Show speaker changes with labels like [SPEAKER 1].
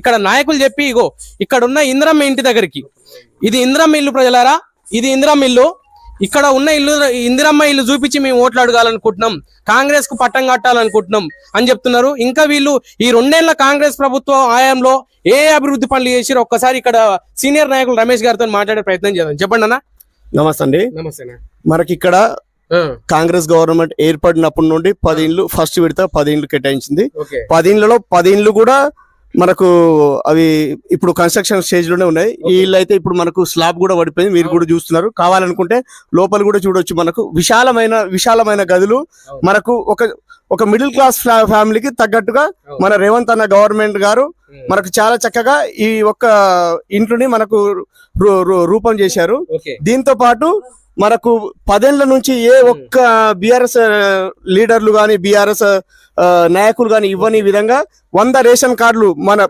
[SPEAKER 1] ఇక్కడ నాయకులు చెప్పి ఇగో ఇక్కడ ఉన్న ఇందిరమ్మ ఇంటి దగ్గరికి. ఇది ఇందిరమ్మ ఇల్లు ప్రజలారా? ఇది ఇందిరమ్మ ఇల్లు. ఇక్కడ ఉన్న ఇల్లు ఇందిరమ్మ ఇల్లు చూపించి మేము ఓట్లు అడగాలనుకుంటున్నాం. కాంగ్రెస్కు పట్టం కట్టాలనుకుంటున్నాం అని చెప్తున్నారు. ఇంకా వీళ్ళు ఈ రెండేళ్ళ కాంగ్రెస్ ప్రభుత్వం ఆయంలో ఏ అభివృద్ధి పనులు చేసిరో ఒక్కసారి ఇక్కడ సీనియర్ నాయకులు రమేష్ గారితో మాట్లాడే ప్రయత్నం చేద్దాం. చెప్పండి అన్న.
[SPEAKER 2] నమస్తే అండి.
[SPEAKER 1] నమస్తే
[SPEAKER 2] మనకి ఇక్కడ కాంగ్రెస్ గవర్నమెంట్ ఏర్పడినప్పటి నుండి పది ఇండ్లు ఫస్ట్ విడత పది ఇండ్లు కేటాయించింది. పది ఇండ్లలో పది ఇండ్లు కూడా మనకు అవి ఇప్పుడు కన్స్ట్రక్షన్ స్టేజ్లోనే ఉన్నాయి. ఈ ఇల్లు అయితే ఇప్పుడు మనకు స్లాబ్ కూడా పడిపోయింది. మీరు కూడా చూస్తున్నారు. కావాలనుకుంటే లోపల కూడా చూడొచ్చు మనకు. విశాలమైన విశాలమైన గదులు మనకు ఒక ఒక మిడిల్ క్లాస్ ఫ్యామిలీకి తగ్గట్టుగా మన రేవంత్ అన్న గవర్నమెంట్ గారు మనకు చాలా చక్కగా ఈ ఒక్క ఇంట్లోని మనకు రూపం చేశారు. దీంతో పాటు మనకు పదేళ్ళ నుంచి ఏ ఒక్క బీఆర్ఎస్ లీడర్లు గాని బీఆర్ఎస్ నాయకులు గాని ఇవ్వని విధంగా వంద రేషన్ కార్డులు మన